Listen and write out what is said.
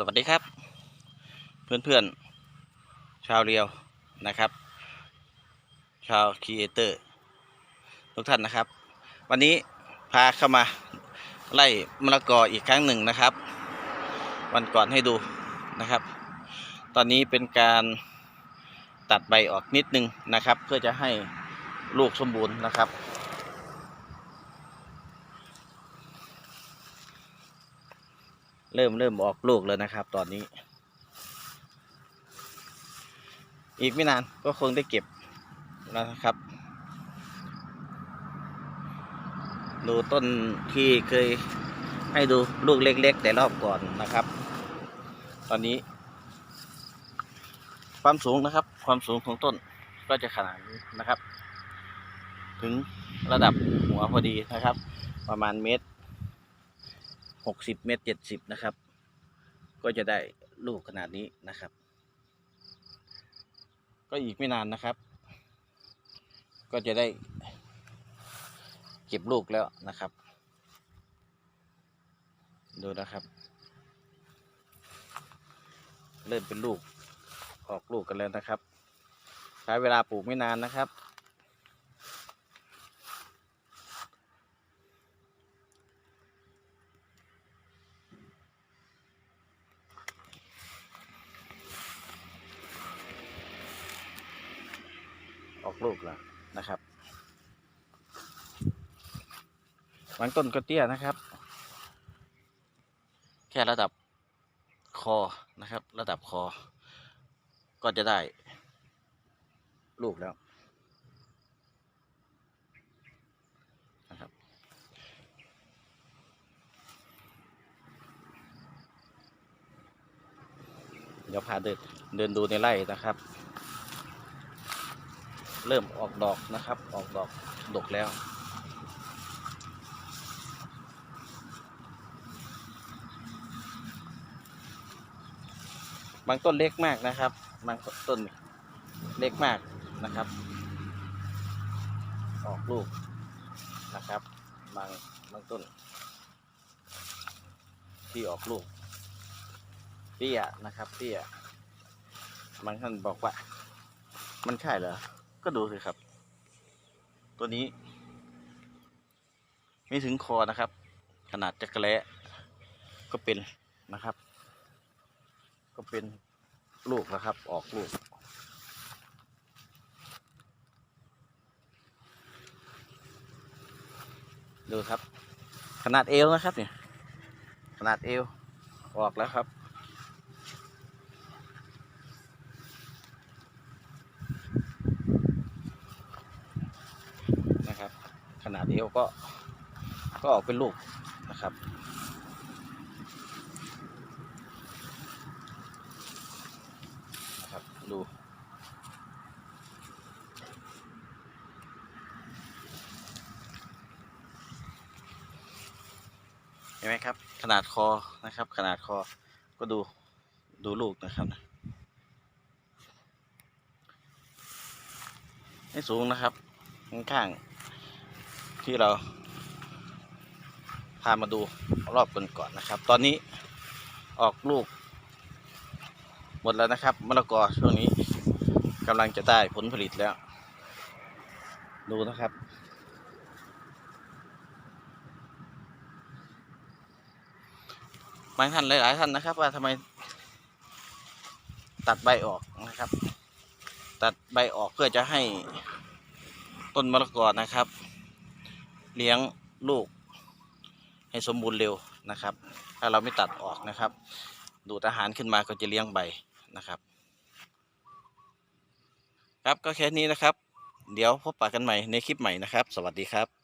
สวัสดีครับ เพื่อนๆ ชาวเรียวนะครับ ชาวครีเอเตอร์ทุกท่านนะครับ วันนี้พาเข้ามาไล่มะละกออีกครั้งหนึ่งนะครับ วันก่อนให้ดูนะครับ ตอนนี้เป็นการตัดใบออกนิดนึงนะครับ เพื่อจะให้ลูกสมบูรณ์นะครับ เริ่มเริ่มออกลูกแล้วนะครับ ตอนนี้ อีกไม่นานก็คงได้เก็บแล้วนะครับ ดูต้นที่เคยให้ดูลูกเล็ก ๆ แต่รอบก่อนนะครับ ตอนนี้ ความสูงนะครับ ความสูงของต้นก็จะขนาดนี้นะครับ ถึงระดับหัวพอดีนะครับ ประมาณเมตร หกสิบเมตรเจ็ดสิบนะครับ ก็จะได้ลูกขนาดนี้นะครับ ก็อีกไม่นานนะครับ ก็จะได้เก็บลูกแล้วนะครับ ดูนะครับ เริ่มเป็นลูกออกลูกกันแล้วนะครับ ใช้เวลาปลูกไม่นานนะครับ ลูกแล้วนะครับบางต้นก็เตี้ยนะครับ แค่ระดับคอนะครับ ระดับคอ ก็จะได้ ลูกแล้วนะครับ เดี๋ยวพาเดินเดินดูในไร่นะครับ เริ่มออกดอกนะครับ ออกดอกดกแล้ว บางต้นเล็กมากนะครับ บางต้นเล็กมากนะครับ ออกลูกนะครับ บางบางต้น ที่ออกลูกเตี้ยนะครับเตี้ยบางท่านบอกว่า มันใช่เหรอ ก็ดูสิครับ ตัวนี้ ไม่ถึงคอนะครับ ขนาดจักรแล้ก็เป็นนะครับ ก็เป็นลูกนะครับ ออกลูก ดูครับ ขนาดเอวนะครับเนี่ยขนาดเอวออกแล้วครับ ขนาดเอวก็ก็ออกเป็นลูกนะครับ นะครับ ดู เห็นไหมครับ ขนาดคอนะครับ ขนาดคอ ก็ดู ดูลูกนะครับนะไม่สูงนะครับ ข้างๆ ที่เรา พามาดูรอบกันก่อนนะครับ ตอนนี้ออกลูก หมดแล้วนะครับมะละกอช่วงนี้กำลังจะได้ผลผลิตแล้ว ดูนะครับบางท่านหลาย ๆ ท่านนะครับ ว่าทำไมตัดใบออกนะครับ ตัดใบออกเพื่อจะให้ต้นมะละกอนะครับ เลี้ยงลูกให้สมบูรณ์เร็วนะครับ ถ้าเราไม่ตัดออกนะครับ ดูดอาหารขึ้นมาก็จะเลี้ยงใบนะครับ ครับก็แค่นี้นะครับ เดี๋ยวพบปะกันใหม่ในคลิปใหม่นะครับ สวัสดีครับ